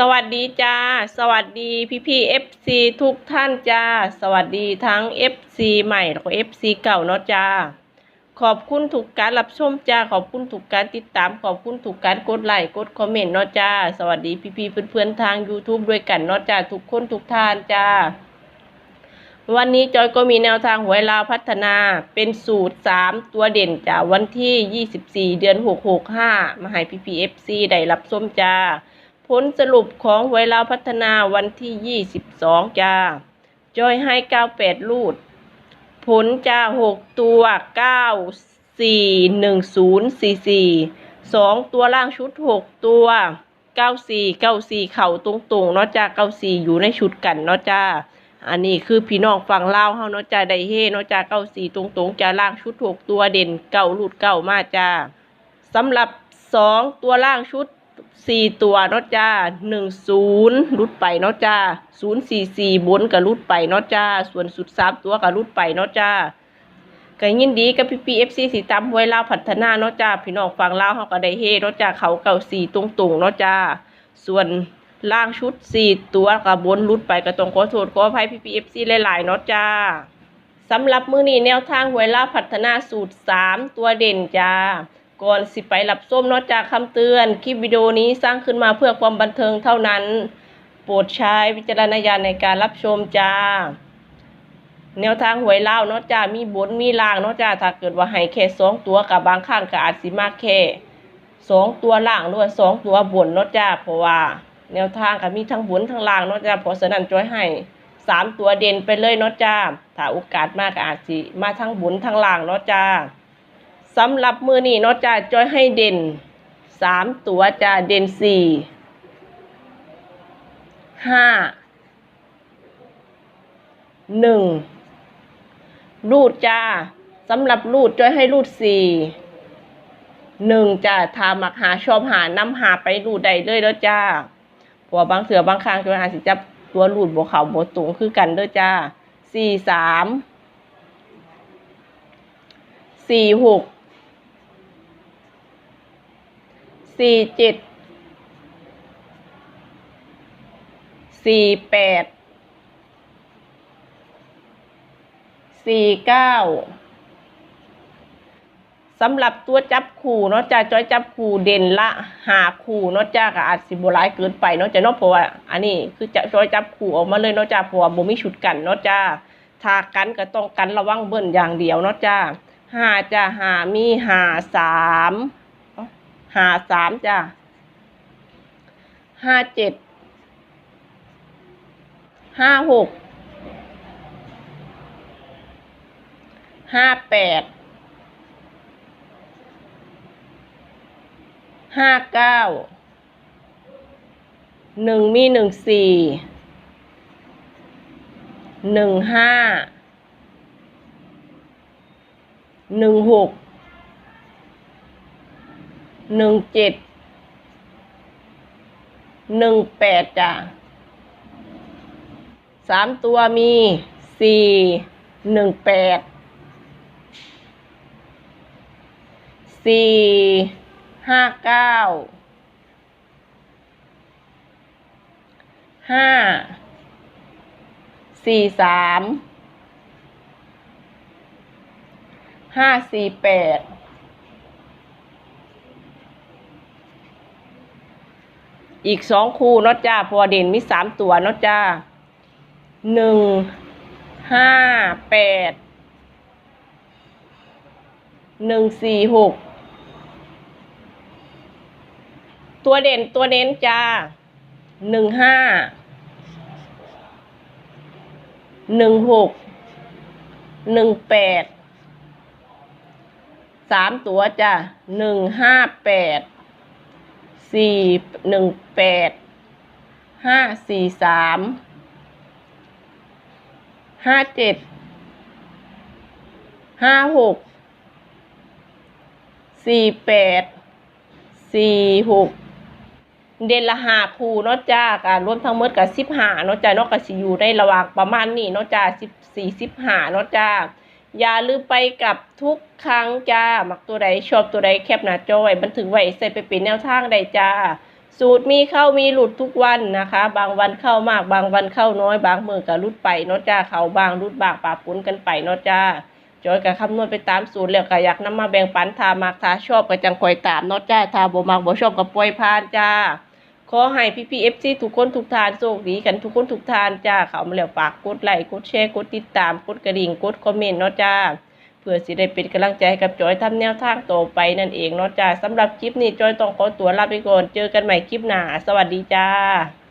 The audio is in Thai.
สวัสดีจ้า สวัสดีพี่พี่เอฟซีทุกท่านจ้า สวัสดีทั้ง FC ใหม่แล้วก็ FC เก่าเนาะจ้า ขอบคุณทุกการรับชมจ้า ขอบคุณทุกการติดตาม ขอบคุณทุกการกดไลค์ กดคอมเมนต์เนาะจ้า สวัสดีพี่พี่ๆเพื่อนๆทาง YouTube ด้วยกันเนาะจ้า ทุกคนทุกท่านจ้า วันนี้จอยก็มีแนวทางหวยลาวพัฒนาเป็นสูตร 3 ตัวเด่นจ้า วันที่ 24 เดือน 665 มาให้พี่พีเอฟซีได้รับส้มจ้า ลสรุปของหวยลาวพัฒนาวันที่ 22 จ้า จอยให้ 98 ลูด ผลจ้า 6 ตัว 9 4 1 0 4 4 2 ตัวล่างชุด 6 ตัว 94 94 เข่าตรงๆ เนาะจ้า 94 อยู่ในชุดกันเนาะจ้า อันนี้คือพี่น้องฝั่งลาวเฮาเนาะจ้าได้เฮเนาะจ้าเก้าสี่ตรงๆ จ้าล่างชุดหกตัวเด่นเก้าลูดเก้ามาจ้าสำหรับสองตัวล่างชุด สี่ตัวเนาะจ้าหนึ่งศูนย์ลุดไปเนาะจ้าศูนย์สี่สี่บนกับลุดไปเนาะจ้า ส่วนสุดสามตัวกับลุดไปเนาะจ้าก็ยินดีกับพี่พีเอฟซีสีตามห้วยลาวพัฒนาเนาะจ้าพี่น้องฝั่งลาวเฮาก็ได้เฮเนาะจ้าเขาเก้าสี่ตรงๆเนาะจ้า ส่วนล่างชุดสี่ตัวกับบนรุดไปก็ต้องขอโทษขออภัยพี่พีเอฟซีหลายๆเนาะจ้าสำหรับมือนี้แนวทางหวยลาพัฒนาสูตร3ตัวเด่นจ้า ก่อนสิไปรับส้มนาะจ้าคำเตือน คลิปวิดีโอนี้สร้างขึ้นมาเพื่อความบันเทิงเท่านั้น โปรดใช้วิจารณญาณในการรับชมจ้า แนวทางหวยเล่านาะจ้ามีบนมีล่างนาะจ้าถ้าเกิดว่าให้แค่สองตัวกับบางครั้งก็อาจสิมากแค่สองตัวล่างหรือว่าสองตัวบนนาะจ้าเพราะว่า แนวทางก็มีทั้งบนทั้งล่างนาะจ้าเพราะฉะนั้นจอยให้สามตัวเด่นไปเลยเนาะจ้า ถ้าโอกาสมากก็อาจสิมาทั้งบนทั้งล่างเนาะจ้า สำหรับมือนี้เนาะจ้าจอยให้เด่นสามตัวจ้าเด่นสี่ห้าหนึ่งรูดจ้าสำหรับรูดจอยให้รูดสี่หนึ่งจ้าทามักหาชอบหานำหาไปรูดได้เลยเด้อจ้าพวบางเสือบางครั้งจนอาสิจับตัวหลุดบวเขาบวตุงคือกันเด้อจ้าสี่สามสี่หก สี่เจ็ดสี่แปดสี่เก้าสำหรับตัวจับคู่เนาะจ้าจอยจับคู่เด่นละหาคู่เนาะจ้าก็อาจสิบ่หลายเกินไปเนาะจ้าเนาะเพราะว่าอันนี้คือจะจอยจับคู่ออกมาเลยเนาะจ้าเพราะว่าบ่มีชุดกันเนาะจ้าถ้ากันก็ต้องกันระวังเบิ้ลอย่างเดียวเนาะจ้าห้าจ้าหามีห้าสาม หาสามจ้าห้าเจ็ดห้าหกห้าแปดห้าเก้าหนึ่งมีหนึ่งสี่หนึ่งห้าหนึ่งหก หนึ่งเจ็ดหนึ่งแปดจ้ะสามตัวมีสี่หนึ่งแปดสี่ห้าเก้าห้าสี่สามห้าสี่แปด อีกสองคู่นาะจ้าพอเด่นมีสามตัวนาะจ้าหนึ่งห้าแปดหนึ่งสี่หกตัวเด่นตัวเน้นจ้าหนึ่งห้าหนึ่งหกหนึ่งแปดสามตัวจ้าหนึ่งห้าแปด สี่หนึ่งแปดห้าสี่สามห้าเจ็ดห้าหกสี่แปดสี่หกเดนละห้าคู่เนาะจ้าการรวมทั้งหมดกับสิบห้าเนาะจ้าเนาะก็สิอยู่ในระหว่างประมาณนี้เนาะจ้าสิบสี่สิบห้าเนาะจ้า อย่าลืมไปกับทุกครั้งจ้า มักตัวใดชอบตัวใดแคปหน้าจอไว้บันทึกไว้ใส่ไปเป็นแนวทางใดจ้า สูตรมีเข้ามีหลุดทุกวันนะคะ บางวันเข้ามาก บางวันเข้าน้อย บางมือก็รุดไปเนาะจ้า เขาบางรุดบางปาปุ้นกันไปเนาะจ้า จอยก็คำนวณไปตามสูตรแล้วก็อยากนำมาแบ่งปันทามักทาชอบก็จังคอยตามเนาะจ้าทาบ่มักบ่ชอบก็ปล่อยผ่านจ้า ขอให้พี่พีเอฟซีทุกคนทุกทานโชคดีกันทุกคนทุกทานจ้าเขามาแล้วฝากกดไลค์กดแชร์กดติดตามกดกระดิ่งกดคอมเมนต์เนาะจ้าเพื่อสิได้เป็นกำลังใจให้กับจอยทำแนวทางต่อไปนั่นเองเนาะจ้าสำหรับคลิปนี้จอยต้องขอตัวลาไปก่อนเจอกันใหม่คลิปหน้าสวัสดีจ้า